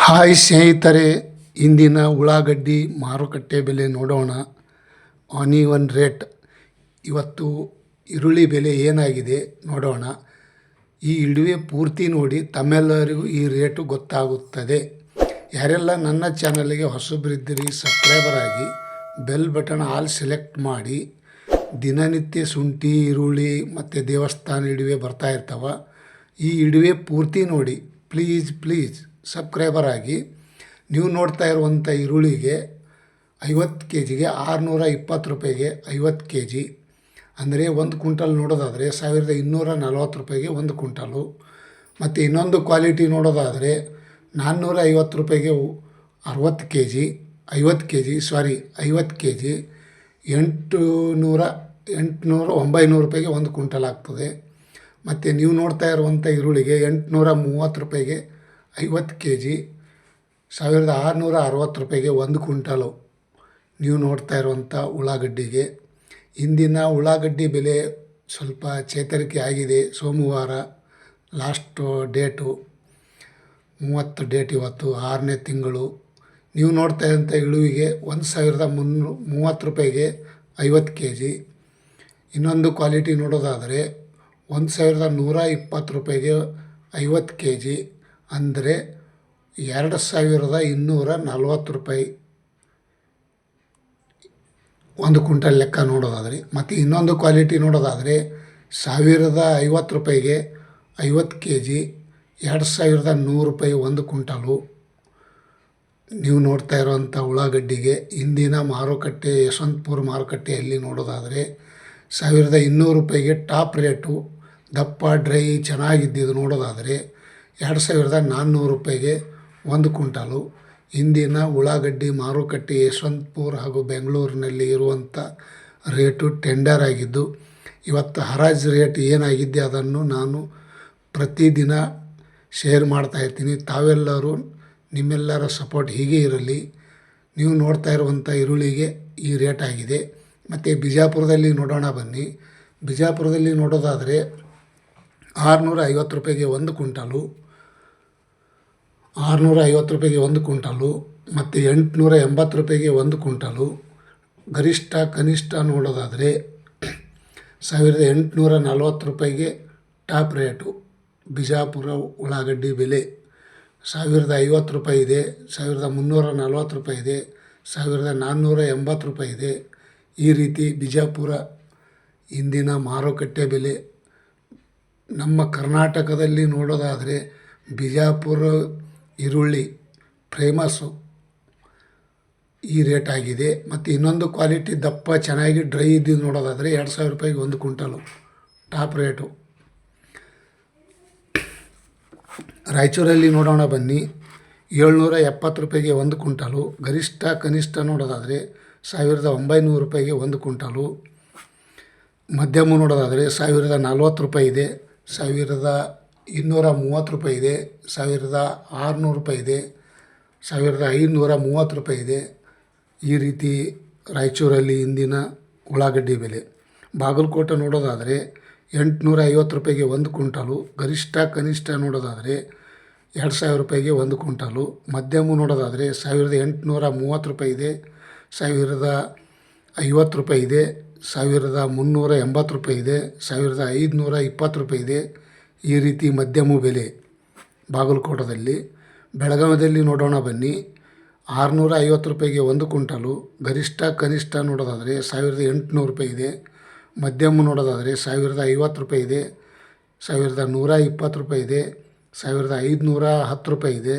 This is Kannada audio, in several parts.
ಹಾಯ್ ಸ್ನೇಹಿತರೆ, ಇಂದಿನ ಉಳ್ಳಾಗಡ್ಡಿ ಮಾರುಕಟ್ಟೆ ಬೆಲೆ ನೋಡೋಣ. ಆನಿವನ್ ರೇಟ್, ಇವತ್ತು ಈರುಳ್ಳಿ ಬೆಲೆ ಏನಾಗಿದೆ ನೋಡೋಣ. ಈ ಇಳುವೆ ಪೂರ್ತಿ ನೋಡಿ ತಮ್ಮೆಲ್ಲರಿಗೂ ಈ ರೇಟು ಗೊತ್ತಾಗುತ್ತದೆ. ಯಾರೆಲ್ಲ ನನ್ನ ಚಾನಲ್ಗೆ ಹೊಸಬರಿದ್ದೀರಿ, ಸಬ್ಸ್ಕ್ರೈಬರ್ ಆಗಿ ಬೆಲ್ ಬಟನ್ ಆಲ್ ಸೆಲೆಕ್ಟ್ ಮಾಡಿ. ದಿನನಿತ್ಯ ಶುಂಠಿ, ಈರುಳ್ಳಿ ಮತ್ತು ದೇವಸ್ಥಾನ ಇಡುವೆ ಬರ್ತಾ ಇರ್ತಾವ. ಈ ಇಡುವೆ ಪೂರ್ತಿ ನೋಡಿ, ಪ್ಲೀಸ್ ಪ್ಲೀಸ್. ಸಬ್ಸ್ಕ್ರೈಬರ್ ಆಗಿ ನೀವು ನೋಡ್ತಾ ಇರುವಂಥ ಈರುಳ್ಳಿಗೆ ಐವತ್ತು ಕೆ ಜಿಗೆ ಆರುನೂರ ಇಪ್ಪತ್ತು ರೂಪಾಯಿಗೆ ಐವತ್ತು ಕೆ ಜಿ ಅಂದರೆ ಒಂದು ಕ್ವಿಂಟಲ್ ನೋಡೋದಾದರೆ ಸಾವಿರದ ಇನ್ನೂರ ನಲ್ವತ್ತು ರೂಪಾಯಿಗೆ ಒಂದು ಕ್ವಿಂಟಲು. ಮತ್ತು ಇನ್ನೊಂದು ಕ್ವಾಲಿಟಿ ನೋಡೋದಾದರೆ ನಾನ್ನೂರ ಐವತ್ತು ರೂಪಾಯಿಗೆ ಅರವತ್ತು ಕೆ ಜಿ ಐವತ್ತು ಕೆ ಜಿ ಸಾರಿ ಐವತ್ತು ಕೆ ಜಿ ಎಂಟು ನೂರ ಎಂಟುನೂರ ಒಂಬೈನೂರು ರೂಪಾಯಿಗೆ ಒಂದು ಕ್ವಿಂಟಲ್ ಆಗ್ತದೆ. ಮತ್ತು ನೀವು ನೋಡ್ತಾ ಇರುವಂಥ ಈರುಳ್ಳಿಗೆ ಎಂಟುನೂರ ಮೂವತ್ತು ರೂಪಾಯಿಗೆ ಐವತ್ತು ಕೆ ಜಿ ಸಾವಿರದ ಆರುನೂರ ಅರವತ್ತು ರೂಪಾಯಿಗೆ ಒಂದು ಕ್ವಿಂಟಾಲು. ನೀವು ನೋಡ್ತಾ ಇರುವಂಥ ಉಳ್ಳಾಗಡ್ಡಿಗೆ. ಇಂದಿನ ಉಳ್ಳಾಗಡ್ಡಿ ಬೆಲೆ ಸ್ವಲ್ಪ ಚೇತರಿಕೆ ಆಗಿದೆ. ಸೋಮವಾರ ಲಾಸ್ಟು ಡೇಟು ಮೂವತ್ತು ಡೇಟ್ ಇವತ್ತು, ಆರನೇ ತಿಂಗಳು. ನೀವು ನೋಡ್ತಾ ಇರೋಂಥ ಇಳುವಿಗೆ ಒಂದು ಸಾವಿರದ ಮುನ್ನೂ, ಮೂವತ್ತು ರೂಪಾಯಿಗೆ ಐವತ್ತು ಕೆ ಜಿ ಇನ್ನೊಂದು ಕ್ವಾಲಿಟಿ ನೋಡೋದಾದರೆ ಒಂದು ಸಾವಿರದ ನೂರ ಇಪ್ಪತ್ತು ರೂಪಾಯಿಗೆ ಐವತ್ತು ಕೆ ಜಿ ಅಂದರೆ ಎರಡು ಸಾವಿರದ ಇನ್ನೂರ ನಲ್ವತ್ತು ರೂಪಾಯಿ. ಒಂದು ಕ್ವಿಂಟಲ್ ಲೆಕ್ಕ ನೋಡೋದಾದರೆ, ಮತ್ತು ಇನ್ನೊಂದು ಕ್ವಾಲಿಟಿ ನೋಡೋದಾದರೆ ಸಾವಿರದ ಐವತ್ತು ರೂಪಾಯಿಗೆ ಐವತ್ತು ಕೆ ಜಿ ಎರಡು ಸಾವಿರದ ನೂರು ರೂಪಾಯಿ ಒಂದು ಕ್ವಿಂಟಲು. ನೀವು ನೋಡ್ತಾ ಇರೋವಂಥ ಉಳ್ಳಾಗಡ್ಡಿಗೆ ಇಂದಿನ ಮಾರುಕಟ್ಟೆ, ಯಶವಂತಪುರ ಮಾರುಕಟ್ಟೆಯಲ್ಲಿ ನೋಡೋದಾದರೆ ಸಾವಿರದ ಇನ್ನೂರು ರೂಪಾಯಿಗೆ ಟಾಪ್ ರೇಟು, ದಪ್ಪ, ಡ್ರೈ ಚೆನ್ನಾಗಿದ್ದಿದ್ದು ನೋಡೋದಾದರೆ ಎರಡು ಸಾವಿರದ ನಾನ್ನೂರು ರೂಪಾಯಿಗೆ ಒಂದು ಕುಂಟಾಲು ಇಂದಿನ ಉಳ್ಳಾಗಡ್ಡಿ ಮಾರುಕಟ್ಟೆ ಯಶವಂತಪುರ ಹಾಗೂ ಬೆಂಗಳೂರಿನಲ್ಲಿ ಇರುವಂಥ ರೇಟು ಟೆಂಡರ್ ಆಗಿದ್ದು, ಇವತ್ತು ಹರಾಜು ರೇಟ್ ಏನಾಗಿದೆ ಅದನ್ನು ನಾನು ಪ್ರತಿದಿನ ಶೇರ್ ಮಾಡ್ತಾ ಇರ್ತೀನಿ. ತಾವೆಲ್ಲರೂ ನಿಮ್ಮೆಲ್ಲರ ಸಪೋರ್ಟ್ ಹೀಗೆ ಇರಲಿ. ನೀವು ನೋಡ್ತಾ ಇರುವಂಥ ಈರುಳ್ಳಿಗೆ ಈ ರೇಟ್ ಆಗಿದೆ. ಮತ್ತು ಬಿಜಾಪುರದಲ್ಲಿ ನೋಡೋಣ ಬನ್ನಿ. ಬಿಜಾಪುರದಲ್ಲಿ ನೋಡೋದಾದರೆ ಆರುನೂರ ಐವತ್ತು ರೂಪಾಯಿಗೆ ಒಂದು ಕುಂಟಲು ಆರುನೂರ ಐವತ್ತು ರೂಪಾಯಿಗೆ ಒಂದು ಕುಂಟಲು ಮತ್ತು ಎಂಟುನೂರ ಎಂಬತ್ತು ರೂಪಾಯಿಗೆ ಒಂದು ಕುಂಟಲು ಗರಿಷ್ಠ ಕನಿಷ್ಠ ನೋಡೋದಾದರೆ ಸಾವಿರದ ಎಂಟುನೂರ ನಲ್ವತ್ತು ರೂಪಾಯಿಗೆ ಟಾಪ್ ರೇಟು. ಬಿಜಾಪುರ ಉಳ್ಳಾಗಡ್ಡಿ ಬೆಲೆ ಸಾವಿರದ ಐವತ್ತು ರೂಪಾಯಿ ಇದೆ ಸಾವಿರದ ಮುನ್ನೂರ ನಲ್ವತ್ತು ರೂಪಾಯಿ ಇದೆ ಸಾವಿರದ ನಾನ್ನೂರ ಎಂಬತ್ತು ರೂಪಾಯಿ ಇದೆ ಈ ರೀತಿ ಬಿಜಾಪುರ ಇಂದಿನ ಮಾರುಕಟ್ಟೆ ಬೆಲೆ. ನಮ್ಮ ಕರ್ನಾಟಕದಲ್ಲಿ ನೋಡೋದಾದರೆ ಬಿಜಾಪುರ ಈರುಳ್ಳಿ ಫೇಮಸ್ಸು ಈ ರೇಟ್ ಆಗಿದೆ. ಮತ್ತು ಇನ್ನೊಂದು ಕ್ವಾಲಿಟಿ ದಪ್ಪ ಚೆನ್ನಾಗಿ ಡ್ರೈ ಇದ್ದಿದ್ದು ನೋಡೋದಾದರೆ ಎರಡು ಸಾವಿರ ರೂಪಾಯಿಗೆ ಒಂದು ಕ್ವಿಂಟಲು. Top rate. ರಾಯಚೂರಲ್ಲಿ ನೋಡೋಣ ಬನ್ನಿ. ಏಳ್ನೂರ ಎಪ್ಪತ್ತು ರೂಪಾಯಿಗೆ ಒಂದು ಕ್ವಿಂಟಲು. ಗರಿಷ್ಠ ಕನಿಷ್ಠ ನೋಡೋದಾದರೆ ಸಾವಿರದ ಒಂಬೈನೂರು ರೂಪಾಯಿಗೆ ಒಂದು ಕ್ವಿಂಟಲು. ಮಧ್ಯಮ ನೋಡೋದಾದರೆ ಸಾವಿರದ ನಲ್ವತ್ತು ರೂಪಾಯಿ ಇದೆ. ಸಾವಿರದ ಇನ್ನೂರ ಮೂವತ್ತು ರೂಪಾಯಿ ಇದೆ, ಸಾವಿರದ ಆರುನೂರು ರೂಪಾಯಿ ಇದೆ, ಸಾವಿರದ ಐನೂರ ಮೂವತ್ತು ರೂಪಾಯಿ ಇದೆ. ಈ ರೀತಿ ರಾಯಚೂರಲ್ಲಿ ಇಂದಿನ ಉಳ್ಳಾಗಡ್ಡಿ ಬೆಲೆ. ಬಾಗಲಕೋಟೆ ನೋಡೋದಾದರೆ ಎಂಟುನೂರ ಐವತ್ತು ರೂಪಾಯಿಗೆ ಒಂದು ಕ್ವಿಂಟಲು, ಗರಿಷ್ಠ ಕನಿಷ್ಠ ನೋಡೋದಾದರೆ ಎರಡು ಸಾವಿರ ರೂಪಾಯಿಗೆ ಒಂದು ಕ್ವಿಂಟಲು, ಮಧ್ಯಮ ನೋಡೋದಾದರೆ ಸಾವಿರದ ಎಂಟುನೂರ ಮೂವತ್ತು ರೂಪಾಯಿ ಇದೆ, ಸಾವಿರದ ಐವತ್ತು ರೂಪಾಯಿ ಇದೆ, ಸಾವಿರದ ಮುನ್ನೂರ ಎಂಬತ್ತು ರೂಪಾಯಿ ಇದೆ, ಸಾವಿರದ ಐದುನೂರ ಇಪ್ಪತ್ತು ರೂಪಾಯಿ ಇದೆ. ಈ ರೀತಿ ಮಧ್ಯಮ ಬೆಲೆ ಬಾಗಲಕೋಟದಲ್ಲಿ, ಬೆಳಗಾವಿಯಲ್ಲಿ ನೋಡೋಣ ಬನ್ನಿ. ಆರುನೂರ ಐವತ್ತು ರೂಪಾಯಿಗೆ ಒಂದು ಕುಂಟಲು ಗರಿಷ್ಠ ಕನಿಷ್ಠ ನೋಡೋದಾದರೆ ಸಾವಿರದ ಎಂಟುನೂರು ರೂಪಾಯಿ ಇದೆ. ಮಧ್ಯಮ ನೋಡೋದಾದರೆ ಸಾವಿರದ ಐವತ್ತು ರೂಪಾಯಿ ಇದೆ. ಸಾವಿರದ ನೂರ ಇಪ್ಪತ್ತು ರೂಪಾಯಿ ಇದೆ. ಸಾವಿರದ ಐದುನೂರ ಹತ್ತು ರೂಪಾಯಿ ಇದೆ.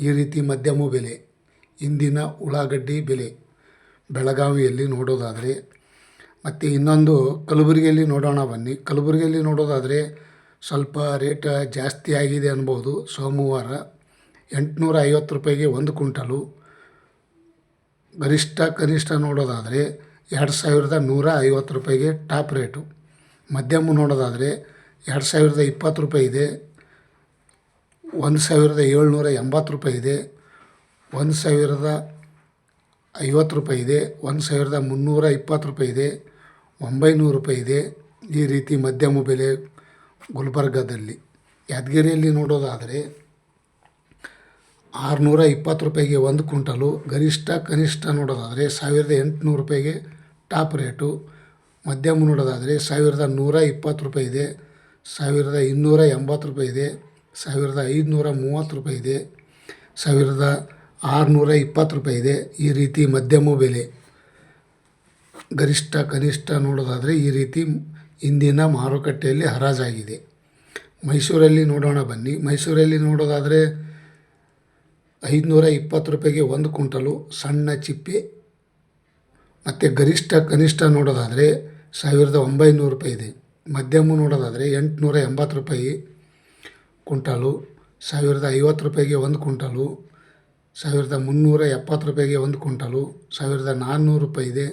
ಈ ರೀತಿ ಮಧ್ಯಮ ಬೆಲೆ, ಇಂದಿನ ಉಳ್ಳಾಗಡ್ಡಿ ಬೆಲೆ ಬೆಳಗಾವಿಯಲ್ಲಿ ನೋಡೋದಾದರೆ. ಮತ್ತು ಇನ್ನೊಂದು ಕಲಬುರಗಿಯಲ್ಲಿ ನೋಡೋಣ ಬನ್ನಿ. ಕಲಬುರಗಿಯಲ್ಲಿ ನೋಡೋದಾದರೆ ಸ್ವಲ್ಪ ರೇಟ್ ಜಾಸ್ತಿ ಆಗಿದೆ ಅನ್ಬೋದು ಸೋಮವಾರ. ಎಂಟುನೂರ ಐವತ್ತು ರೂಪಾಯಿಗೆ ಒಂದು ಕುಂಟಲು ಗರಿಷ್ಠ ಕನಿಷ್ಠ ನೋಡೋದಾದರೆ ಎರಡು ಸಾವಿರದ ನೂರ ಐವತ್ತು ರೂಪಾಯಿಗೆ ಟಾಪ್ ರೇಟು. ಮಧ್ಯಮ ನೋಡೋದಾದರೆ ಎರಡು ಸಾವಿರದ ಇಪ್ಪತ್ತು ರೂಪಾಯಿ ಇದೆ. ಒಂದು ಸಾವಿರದ ಏಳ್ನೂರ ಎಂಬತ್ತು ರೂಪಾಯಿ ಇದೆ. ಒಂದು ಸಾವಿರದ ಐವತ್ತು ರೂಪಾಯಿ ಇದೆ. ಒಂದು ಸಾವಿರದ ಮುನ್ನೂರ ಇಪ್ಪತ್ತು ರೂಪಾಯಿ ಇದೆ. ಒಂಬೈನೂರು ರೂಪಾಯಿ ಇದೆ. ಈ ರೀತಿ ಮಧ್ಯಮ ಬೆಲೆ ಗುಲ್ಬರ್ಗದಲ್ಲಿ. ಯಾದಗಿರಿಯಲ್ಲಿ ನೋಡೋದಾದರೆ ಆರುನೂರ ಇಪ್ಪತ್ತು ರೂಪಾಯಿಗೆ ಒಂದು ಕ್ವಿಂಟಲು, ಗರಿಷ್ಠ ಕನಿಷ್ಠ ನೋಡೋದಾದರೆ ಸಾವಿರದ ಎಂಟುನೂರು ರೂಪಾಯಿಗೆ ಟಾಪ್ ರೇಟು. ಮಧ್ಯಮ ನೋಡೋದಾದರೆ ಸಾವಿರದ ನೂರ ಇಪ್ಪತ್ತು ರೂಪಾಯಿ ಇದೆ ಸಾವಿರದ ಇನ್ನೂರ ಎಂಬತ್ತು ರೂಪಾಯಿ ಇದೆ ಸಾವಿರದ ಐದುನೂರ ಮೂವತ್ತು ರೂಪಾಯಿ ಇದೆ ಸಾವಿರದ ಆರುನೂರ ಇಪ್ಪತ್ತು ರೂಪಾಯಿ ಇದೆ ಈ ರೀತಿ ಮಧ್ಯಮ ಬೆಲೆ. ಗರಿಷ್ಠ ಕನಿಷ್ಠ ನೋಡೋದಾದರೆ ಈ ರೀತಿ ಇಂದಿನ ಮಾರುಕಟ್ಟೆಯಲ್ಲಿ ಹರಾಜಾಗಿದೆ. ಮೈಸೂರಲ್ಲಿ ನೋಡೋಣ ಬನ್ನಿ. ಮೈಸೂರಲ್ಲಿ ನೋಡೋದಾದರೆ ಐದುನೂರ ಇಪ್ಪತ್ತು ರೂಪಾಯಿಗೆ ಒಂದು ಕುಂಟಲು ಸಣ್ಣ ಚಿಪ್ಪೆ, ಮತ್ತು ಗರಿಷ್ಠ, ಕನಿಷ್ಠ ನೋಡೋದಾದರೆ ಸಾವಿರದ ಒಂಬೈನೂರು ರೂಪಾಯಿ ಇದೆ. ಮಧ್ಯಮ ನೋಡೋದಾದರೆ ಎಂಟುನೂರ ಎಂಬತ್ತು ರೂಪಾಯಿ ಕುಂಟಲು ಸಾವಿರದ ಐವತ್ತು ರೂಪಾಯಿಗೆ ಒಂದು ಕುಂಟಲು ಸಾವಿರದ ಮುನ್ನೂರ ಎಪ್ಪತ್ತು ರೂಪಾಯಿಗೆ ಒಂದು ಕುಂಟಲು ಸಾವಿರದ ನಾನ್ನೂರು ರೂಪಾಯಿ ಇದೆ.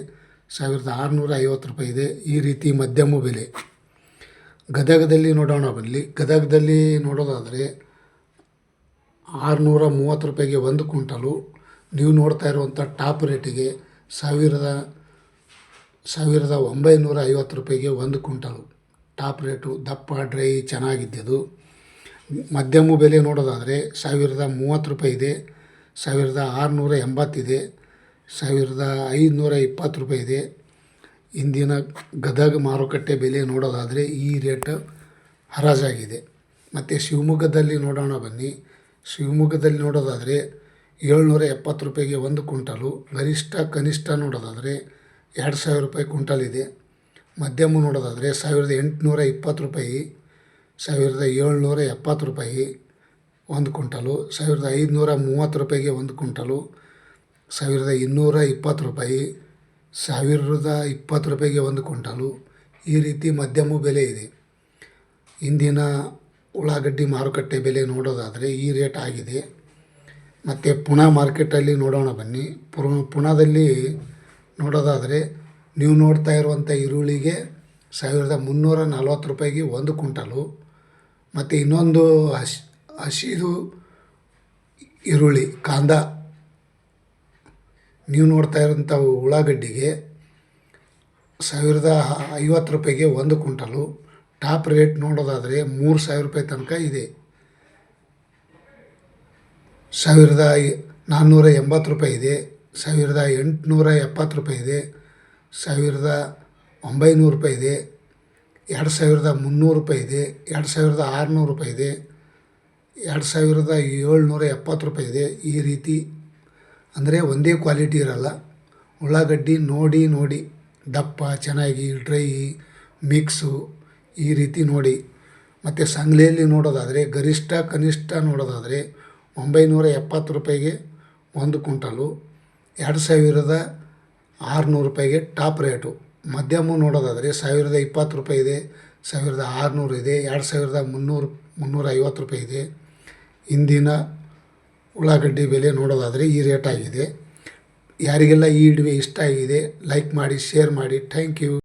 ಸಾವಿರದ ಆರುನೂರ ಐವತ್ತು ರೂಪಾಯಿ ಇದೆ. ಈ ರೀತಿ ಮಧ್ಯಮ ಬೆಲೆ. ಗದಗದಲ್ಲಿ ನೋಡೋಣ ಬರಲಿ ಗದಗದಲ್ಲಿ ನೋಡೋದಾದರೆ ಆರುನೂರ ಮೂವತ್ತು ರೂಪಾಯಿಗೆ ಒಂದು ಕ್ವಿಂಟಲು. ನೀವು ನೋಡ್ತಾ ಇರುವಂಥ ಟಾಪ್ ರೇಟಿಗೆ ಸಾವಿರದ ಸಾವಿರದ ಒಂಬೈನೂರ ಐವತ್ತು ರೂಪಾಯಿಗೆ ಒಂದು ಕ್ವಿಂಟಲು. ಟಾಪ್ ರೇಟು ದಪ್ಪ, ಡ್ರೈ ಚೆನ್ನಾಗಿದ್ದದು ಮಧ್ಯಮ ಬೆಲೆ ನೋಡೋದಾದರೆ ಸಾವಿರದ ಮೂವತ್ತು ರೂಪಾಯಿ ಇದೆ. ಸಾವಿರದ ಆರುನೂರ ಎಂಬತ್ತಿದೆ ಸಾವಿರದ ಐದುನೂರ ಇಪ್ಪತ್ತು ರೂಪಾಯಿ ಇದೆ. ಇಂದಿನ ಗದಗ ಮಾರುಕಟ್ಟೆ ಬೆಲೆ ನೋಡೋದಾದರೆ ಈ ರೇಟ್ ಹರಾಜಾಗಿದೆ. ಮತ್ತು ಶಿವಮೊಗ್ಗದಲ್ಲಿ ನೋಡೋಣ ಬನ್ನಿ. ಶಿವಮೊಗ್ಗದಲ್ಲಿ ನೋಡೋದಾದರೆ ಏಳ್ನೂರ ಎಪ್ಪತ್ತು ರೂಪಾಯಿಗೆ ಒಂದು ಕುಂಟಲು ಗರಿಷ್ಠ ಕನಿಷ್ಠ ನೋಡೋದಾದರೆ ಎರಡು ಸಾವಿರ ರೂಪಾಯಿ ಕುಂಟಲ್ ಇದೆ. ಮಧ್ಯಮ ನೋಡೋದಾದರೆ ಸಾವಿರದ ಎಂಟುನೂರ ಇಪ್ಪತ್ತು ರೂಪಾಯಿ, ಸಾವಿರದ ಏಳ್ನೂರ ಎಪ್ಪತ್ತು ರೂಪಾಯಿ ಒಂದು ಕುಂಟಲು ಸಾವಿರದ ಐದುನೂರ ಮೂವತ್ತು ರೂಪಾಯಿಗೆ ಒಂದು ಕುಂಟಲು ಸಾವಿರದ ಇನ್ನೂರ ಇಪ್ಪತ್ತು ರೂಪಾಯಿ, ಸಾವಿರದ ಇಪ್ಪತ್ತು ರೂಪಾಯಿಗೆ ಒಂದು ಕ್ವಿಂಟಲು. ಈ ರೀತಿ ಮಧ್ಯಮ ಬೆಲೆ ಇದೆ. ಇಂದಿನ ಉಳ್ಳಾಗಡ್ಡಿ ಮಾರುಕಟ್ಟೆ ಬೆಲೆ ನೋಡೋದಾದರೆ ಈ ರೇಟ್ ಆಗಿದೆ. ಮತ್ತು ಪುಣ ಮಾರ್ಕೆಟಲ್ಲಿ ನೋಡೋಣ ಬನ್ನಿ. ಪುರ, ಪುಣದಲ್ಲಿ ನೋಡೋದಾದರೆ ನೀವು ನೋಡ್ತಾ ಇರುವಂಥ ಈರುಳ್ಳಿಗೆ ಸಾವಿರದ ಮುನ್ನೂರ ನಲ್ವತ್ತು ರೂಪಾಯಿಗೆ ಒಂದು ಕ್ವಿಂಟಲು. ಮತ್ತು ಇನ್ನೊಂದು ಹಸಿ ಹಸಿದು ಈರುಳ್ಳಿ, ಕಾಂದ. ನೀವು ನೋಡ್ತಾ ಇರೋಂಥ ಉಳ್ಳಾಗಡ್ಡಿಗೆ ಸಾವಿರದ ಐವತ್ತು ರೂಪಾಯಿಗೆ ಒಂದು ಕ್ವಿಂಟಲು. ಟಾಪ್ ರೇಟ್ ನೋಡೋದಾದರೆ ಮೂರು ಸಾವಿರ ರೂಪಾಯಿ ತನಕ ಇದೆ. ಸಾವಿರದ ನಾನ್ನೂರ ಎಂಬತ್ತು ರೂಪಾಯಿ ಇದೆ. ಸಾವಿರದ ಎಂಟುನೂರ ಎಪ್ಪತ್ತು ರೂಪಾಯಿ ಇದೆ. ಸಾವಿರದ ಒಂಬೈನೂರು ರೂಪಾಯಿ ಇದೆ. ಎರಡು ಸಾವಿರದ ಮುನ್ನೂರು ರೂಪಾಯಿ ಇದೆ. ಎರಡು ಸಾವಿರದ ಆರುನೂರು ರೂಪಾಯಿ ಇದೆ. ಎರಡು ಸಾವಿರದ ಏಳ್ನೂರ ಎಪ್ಪತ್ತು ರೂಪಾಯಿ ಇದೆ. ಈ ರೀತಿ ಅಂದರೆ ಒಂದೇ ಕ್ವಾಲಿಟಿ ಇರಲ್ಲ. ಉಳ್ಳಾಗಡ್ಡಿ ನೋಡಿ ನೋಡಿ, ದಪ್ಪ, ಚೆನ್ನಾಗಿ ಡ್ರೈ ಮಿಕ್ಸು ಈ ರೀತಿ ನೋಡಿ. ಮತ್ತು ಸಂಗ್ಲಿಯಲ್ಲಿ ನೋಡೋದಾದರೆ, ಗರಿಷ್ಠ, ಕನಿಷ್ಠ ನೋಡೋದಾದರೆ ಒಂಬೈನೂರ ಎಪ್ಪತ್ತು ರೂಪಾಯಿಗೆ ಒಂದು ಕುಂಟಲು ಎರಡು ಸಾವಿರದ ಆರುನೂರು ರೂಪಾಯಿಗೆ ಟಾಪ್ ರೇಟು ಮಧ್ಯಮ ನೋಡೋದಾದರೆ ಸಾವಿರದ ಇಪ್ಪತ್ತು ರೂಪಾಯಿ ಇದೆ, ಸಾವಿರದ ಆರುನೂರು ಇದೆ, ಎರಡು ಸಾವಿರದ ಮುನ್ನೂರು ಮುನ್ನೂರ ಐವತ್ತು ರೂಪಾಯಿ ಇದೆ. ಇಂದಿನ ಉಳ್ಳಾಗಡ್ಡಿ ಬೆಲೆ ನೋಡೋದಾದರೆ ಈ ರೇಟ್ ಆಗಿದೆ. ಯಾರಿಗೆಲ್ಲ ಈ ವಿಡಿಯೋ ಇಷ್ಟ ಆಗಿದೆ ಲೈಕ್ ಮಾಡಿ ಶೇರ್ ಮಾಡಿ ಥ್ಯಾಂಕ್ ಯು